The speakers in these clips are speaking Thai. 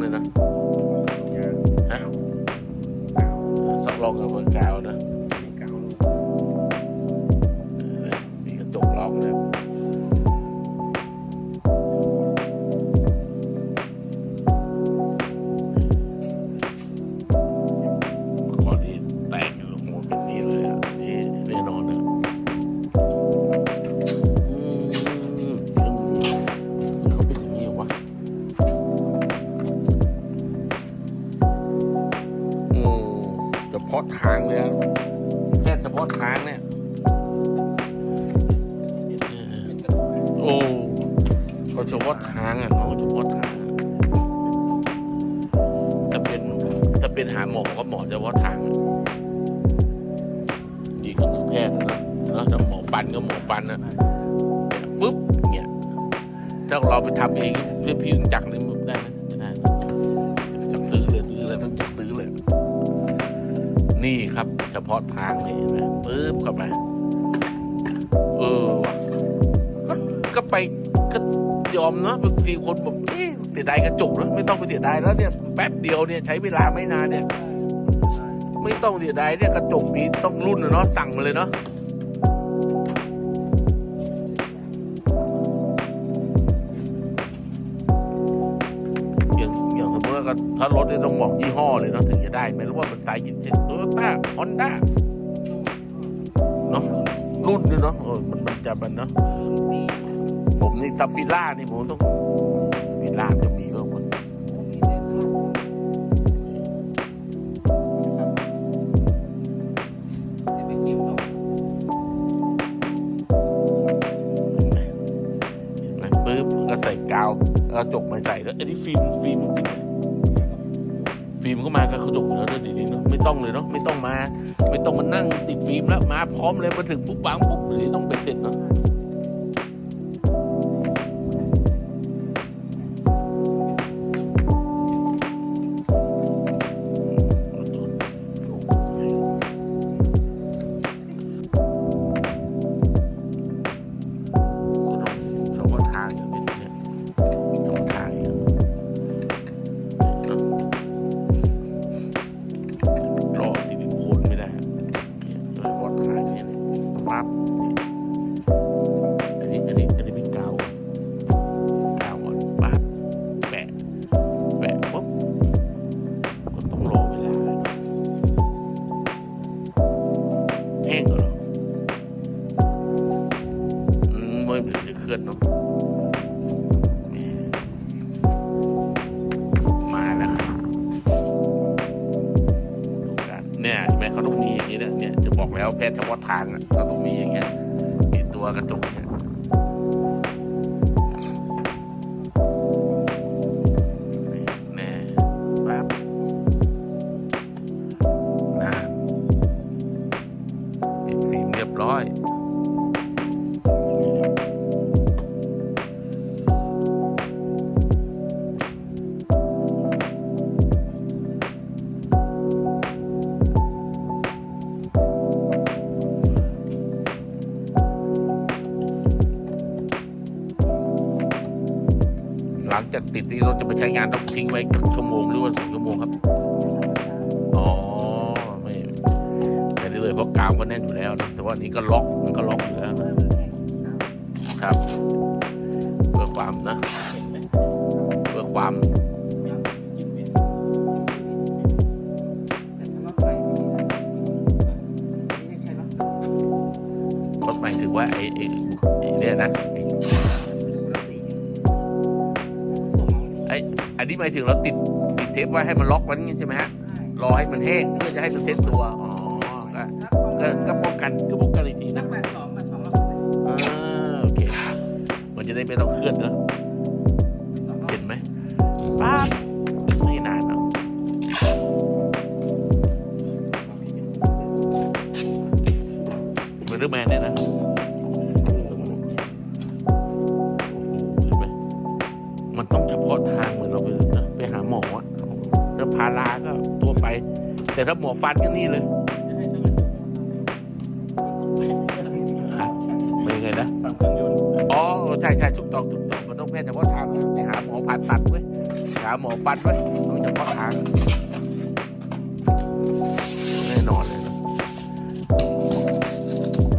เลยนะฮะสักลองกับเบอร์เก้านะ ฉพาะทางเลยแพทย์เฉพาะทางเนี่ยโอ้เขาเฉพาะทางอะน้อเฉพาะทางถ้าเป็นถ้าเป็นหาหมอก็หมอเฉพาะทาง ดีกว่าแพทย์นะแล้วถ้าหมอฟันก็หมอฟันนะฟึ๊บเนี่ยถ้าเราไปทำเองเพื่อพี่จักเลย นี่ครับ เฉพาะทางนี่เห็นไหมปึ๊บเข้าไปเออว่ะก็ก็ไปก็ยอมเนาะบางทีคนบอกเอ๊ะเสียดายกระจกแล้วไม่ต้องไปเสียดายแล้วเนี่ยแป๊บเดียวเนี่ยใช้เวลาไม่นานเนี่ย ไม่ต้องเสียดายเนี่ยกระจกนี้ต้องรุ่นนะเนาะสั่งมาเลยเนาะ ก็ถ้ารถนี่ต้องบอกยี่ห้อเลยเนาะถึงจะได้ไม่รู้ว่ามันสายกินเช่นโตโยต้าฮอนด้าเนาะรุ่นด้วยเนาะเออมันมันจะมันเนาะผมนี่ซัฟฟิล่านี่ผมต้องฟิล่าจะมีบ้างวะเห็นไหมปึ๊บก็ใส่กาวกระจกไม่ใส่แล้วอันนี้ฟิล์มฟิล์มติดไหม ฟิล์มก็มากับกระจกแล้วเดี๋ยวนี้เนาะไม่ต้องเลยเนาะไม่ต้องมา ไม่ต้องมานั่งติดฟิล์มแล้วมาพร้อมเลยมาถึงปุ๊บปังปุ๊บเดี๋ยวนี้ต้องไปเสร็จเนาะ ลื่อนเนาะมาแล้วครับดูกันเนี่ยแม่เขาต้องมีอย่างนี้นะเนี่ยจะบอกแล้วแพทย์เฉพาะทางอะเขาต้องมีอย่างเงี้ยมีตัวกระจกเนี่ย จากติดนี้เราจะไปใช้งานต้องทิ้งไว้ชั่วโมงหรือว่าสองชั่วโมงครับ อ๋อไม่แต่ได้เลยเพราะกาวก็แน่นอยู่แล้วนะแต่ว่านี้ก็ล็อกมันก็ล็อกอยู่แล้วนะครับเพื่อความนะเพื่อความก็หมายถึงว่าไอ้ไอ้ไอ้เนี่ยนะ ไอ้ไอ้อันนี้หมายถึงเราติดติดเทปไว้ให้มันล็อกไว้อย่างงี้ใช่ไหมฮะรอให้มันแห้งเพื่อจะให้มันเซ็ตตัวอ๋อก็ก็ก็ป้องกันก็ป้องกันอีกทีนะอ่าโอเค มันจะได้ไม่ต้องเคลื่อนนะ แต่ถ้าหมอฟันก็นี่เลยฮะเป็นยังไงนะทำเครื่องยนต์อ๋อใช่ใช่ถูกต้องถูกต้องมันต้องแพทย์เฉพาะทางไปหาหมอผ่าตัดเว้ยหาหมอฟันเว้ยต้องเฉพาะทางแน่นอนเลยนะ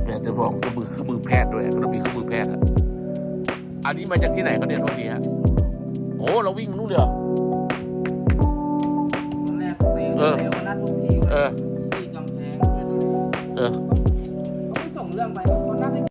แพทย์จะบอกเครื่องมือเครื่องมือแพทย์ด้วยเขาต้องมีเครื่องมือแพทย์อะอันนี้มาจากที่ไหนเขาเนี่ยโทษทีฮะโอ้เราวิ่งนู่นเลยเหรอ เออเออ ที่กำแพงเออเขาไม่ส่งเรื่องไปเขา